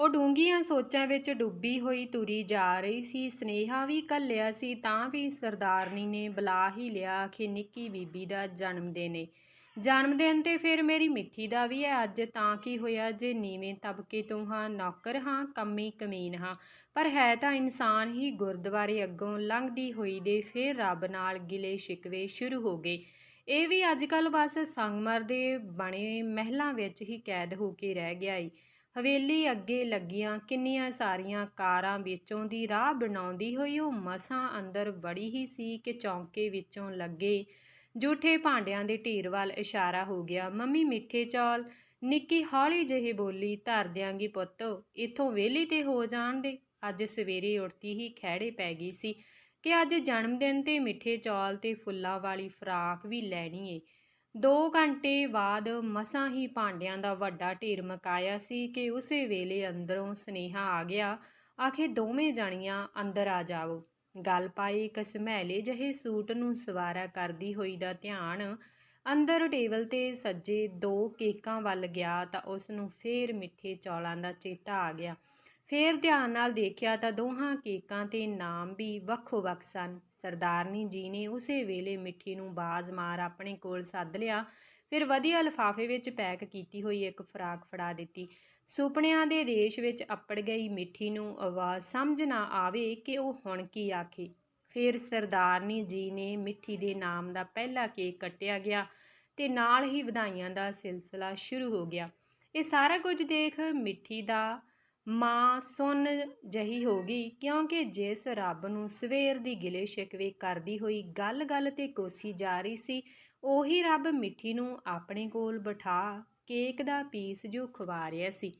ਉਹ ਡੂੰਘੀਆਂ ਸੋਚਾਂ ਵਿੱਚ ਡੁੱਬੀ ਹੋਈ ਤੁਰੀ ਜਾ ਰਹੀ ਸੀ। ਸਨੇਹਾ ਵੀ ਘੱਲਿਆ ਸੀ, ਤਾਂ ਵੀ ਸਰਦਾਰਨੀ ਨੇ ਬੁਲਾ ਹੀ ਲਿਆ ਕਿ ਨਿੱਕੀ ਬੀਬੀ ਦਾ ਜਨਮ ਦਿਨ ਏ। ਜਨਮ ਦਿਨ ਤੇ ਫਿਰ ਮੇਰੀ ਮਿੱਠੀ ਦਾ ਵੀ ਹੈ, ਅੱਜ ਤਾਂ ਕੀ ਹੋਇਆ ਜੇ ਨੀਵੇਂ ਤਬਕੇ ਤੋਂ ਹਾਂ ਨੌਕਰ ਹਾਂ, ਕੰਮੀ ਕਮੀਨ ਹਾਂ। ਪਰ ਹੈ ਤਾਂ ਇਨਸਾਨ ਹੀ ਗੁਰਦੁਆਰੇ ਅੱਗੋਂ ਲੰਘਦੀ ਹੋਈ ਦੇ ਫਿਰ ਰੱਬ ਨਾਲ ਗਿਲੇ ਸ਼ਿਕਵੇ ਸ਼ੁਰੂ ਹੋ ਗਏ। ਇਹ ਵੀ ਅੱਜ ਕੱਲ ਬਸ ਸੰਗਮਰ ਦੇ ਬਣੇ ਮਹਿਲਾਂ ਵਿੱਚ ਹੀ ਕੈਦ ਹੋ ਕੇ ਰਹਿ ਗਿਆ ਏ। ਹਵੇਲੀ ਅੱਗੇ ਲੱਗੀਆਂ ਕਿੰਨੀਆਂ ਸਾਰੀਆਂ ਕਾਰਾਂ ਵਿੱਚੋਂ ਦੀ ਰਾਹ ਬਣਾਉਂਦੀ ਹੋਈ ਉਹ ਮਸਾਂ ਅੰਦਰ ਵੜੀ ਹੀ ਸੀ ਕਿ ਚੌਂਕੇ ਵਿੱਚੋਂ ਲੱਗੇ। ਜੂਠੇ ਭਾਂਡਿਆਂ ਦੇ ਢੇਰ ਵੱਲ ਇਸ਼ਾਰਾ ਹੋ ਗਿਆ। ਮੰਮੀ ਮਿੱਠੇ ਚੌਲ, ਨਿੱਕੀ ਹੌਲੀ ਜਿਹੀ ਬੋਲੀ, ਧਰ ਦਿਆਂਗੀ ਪੁੱਤ, ਇਥੋਂ ਵਿਹਲੀ ਤੇ ਹੋ ਜਾਣ ਦੇ। ਅੱਜ ਸਵੇਰੇ ਉੱਠਦੀ ਹੀ ਖਹਿੜੇ ਪੈ ਗਈ ਸੀ ਕਿ ਅੱਜ ਜਨਮ ਦਿਨ ਤੇ ਮਿੱਠੇ ਚੌਲ ਤੇ ਫੁੱਲਾਂ ਵਾਲੀ ਫਰਾਕ ਵੀ ਲੈਣੀ ਏ। ਦੋ ਘੰਟੇ ਬਾਅਦ ਮਸਾਂ ਹੀ ਭਾਂਡਿਆਂ ਦਾ ਵੱਡਾ ਢੇਰ ਮਕਾਇਆ ਸੀ ਕਿ ਉਸੇ ਵੇਲੇ ਅੰਦਰੋਂ ਸਨੇਹਾ ਆ ਗਿਆ, ਆਖੇ ਦੋਵੇਂ ਜਾਣੀਆਂ ਅੰਦਰ ਆ ਜਾਵੋ ਗੱਲ ਪਾਈ ਇੱਕ ਸਮੈਲੇ ਜਿਹੇ ਸੂਟ ਨੂੰ ਸਵਾਰਾ ਕਰਦੀ ਹੋਈ ਦਾ ਧਿਆਨ ਅੰਦਰ ਟੇਬਲ ਤੇ ਸੱਜੇ ਦੋ ਕੇਕਾਂ ਵੱਲ ਗਿਆ ਤਾਂ ਉਸ ਨੂੰ ਫੇਰ ਮਿੱਠੇ ਚੌਲਾਂ ਦਾ ਚੇਤਾ ਆ ਗਿਆ। ਫੇਰ ਧਿਆਨ ਨਾਲ ਦੇਖਿਆ ਤਾਂ ਦੋਹਾਂ ਕੇਕਾਂ ਤੇ ਨਾਮ ਵੀ ਵੱਖੋ ਵੱਖ ਸਨ। ਸਰਦਾਰਨੀ ਜੀ ਨੇ ਉਸੇ ਵੇਲੇ ਮਿੱਠੀ ਨੂੰ ਬਾਜ਼ ਮਾਰ ਆਪਣੇ ਕੋਲ ਸੱਦ ਲਿਆ। ਫਿਰ ਵਧੀਆ ਲਿਫਾਫੇ ਵਿੱਚ ਪੈਕ ਕੀਤੀ ਹੋਈ ਇੱਕ ਫਰਾਕ ਫੜਾ ਦਿੱਤੀ। ਸੁਪਨਿਆਂ ਦੇ ਦੇਸ਼ ਵਿੱਚ ਅੱਪੜ ਗਈ ਮਿੱਠੀ ਨੂੰ ਆਵਾਜ਼ ਸਮਝ ਨਾ ਆਵੇ ਕਿ ਉਹ ਹੁਣ ਕੀ ਆਖੇ। ਫਿਰ ਸਰਦਾਰਨੀ ਜੀ ਨੇ ਮਿੱਠੀ ਦੇ ਨਾਮ ਦਾ ਪਹਿਲਾ ਕੇਕ ਕੱਟਿਆ ਗਿਆ ਤੇ ਨਾਲ ਹੀ ਵਧਾਈਆਂ ਦਾ ਸਿਲਸਿਲਾ ਸ਼ੁਰੂ ਹੋ ਗਿਆ। ਇਹ ਸਾਰਾ ਕੁਝ ਦੇਖ ਮਿੱਠੀ ਦਾ ਮਾਂ ਸੁਣ ਜਹੀ ਹੋ ਗਈ, ਕਿਉਂਕਿ ਜਿਸ ਰੱਬ ਨੂੰ ਸਵੇਰ ਦੀ ਗਿਲੇ ਸ਼ਿਕਵੇ ਕਰਦੀ ਹੋਈ ਗੱਲ-ਗੱਲ ਤੇ ਕੋਸੀ ਜਾ ਰਹੀ ਸੀ, ਉਹੀ ਰੱਬ ਮਿੱਠੀ ਨੂੰ ਆਪਣੇ ਕੋਲ ਬਿਠਾ ਕੇਕ ਦਾ ਪੀਸ ਜੋ ਖਵਾ ਰਿਹਾ ਸੀ।